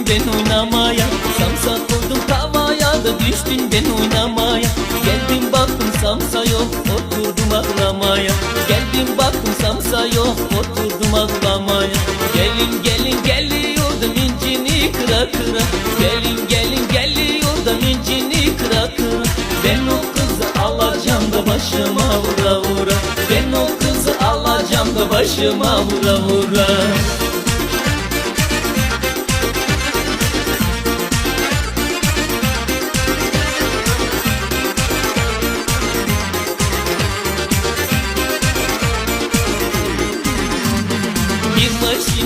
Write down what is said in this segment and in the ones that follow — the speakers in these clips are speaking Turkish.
düştün ben oynamaya. Samsa koydum tavaya da düştün ben oynamaya. Geldim baktım samsa yok oturdum ağlamaya Geldim baktım samsa yok oturdum ağlamaya Gelin gelin geliyordum incini kıra kıra. Gelin gelin geliyordum incini kıra kıra. Ben o kızı alacağım da başıma vura vura. Ben o kızı alacağım da başıma vura vura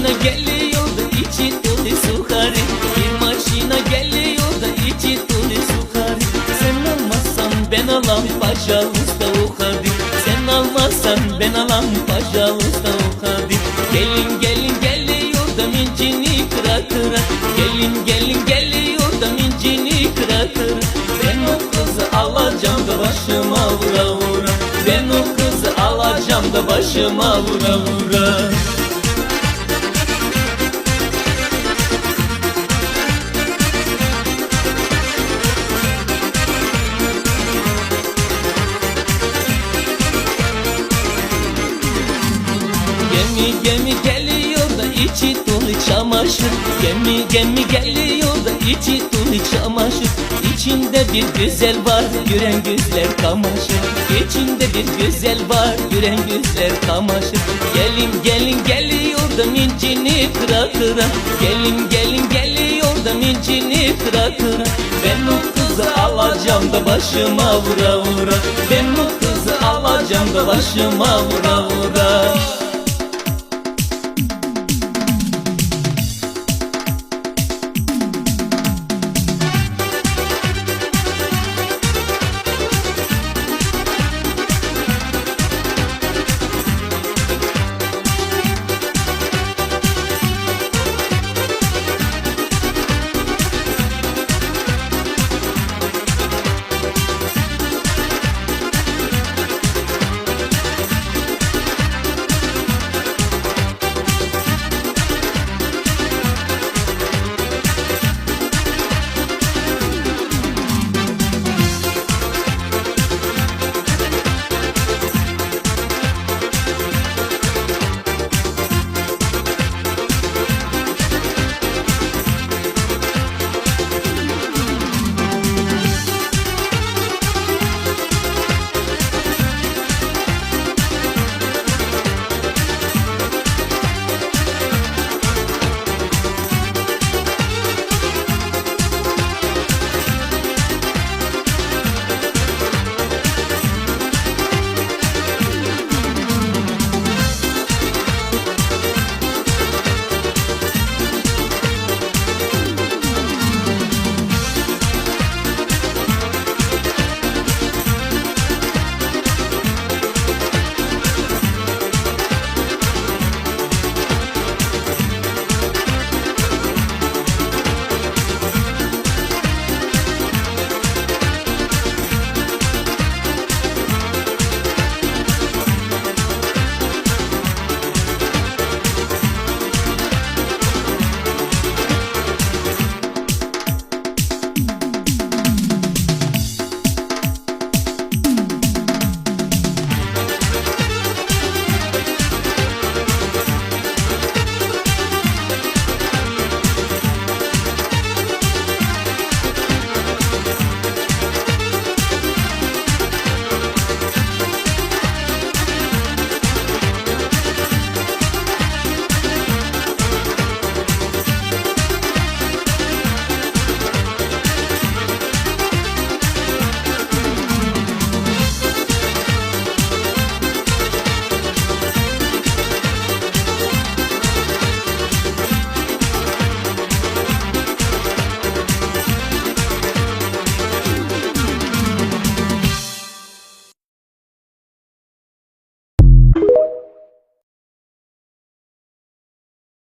maşina geliyor da içi dolu sukarı Bir maşina geliyor da içi dolu sukarı Sen almazsan ben alam paşa usta o hadi Sen almazsan ben alam paşa usta o hadi Gelin gelin geliyor da mincini kıra kıra Gelin gelin geliyor da mincini kıra kıra Ben o kızı alacağım da başıma vura vura. Ben o kızı alacağım da başıma vura vura Gemi gemi geliyor da içi dolu çamaşır. Gemi gemi geliyor da içi dolu çamaşır. İçinde bir güzel var gören gözler kamaşır. İçinde bir güzel var gören gözler kamaşır. Gelin gelin geliyor da mincini kıra kıra Gelin gelin geliyor da mincini kıra kıra Ben o kızı alacağım da başıma vura vura. Ben o kızı alacağım da başıma vura vura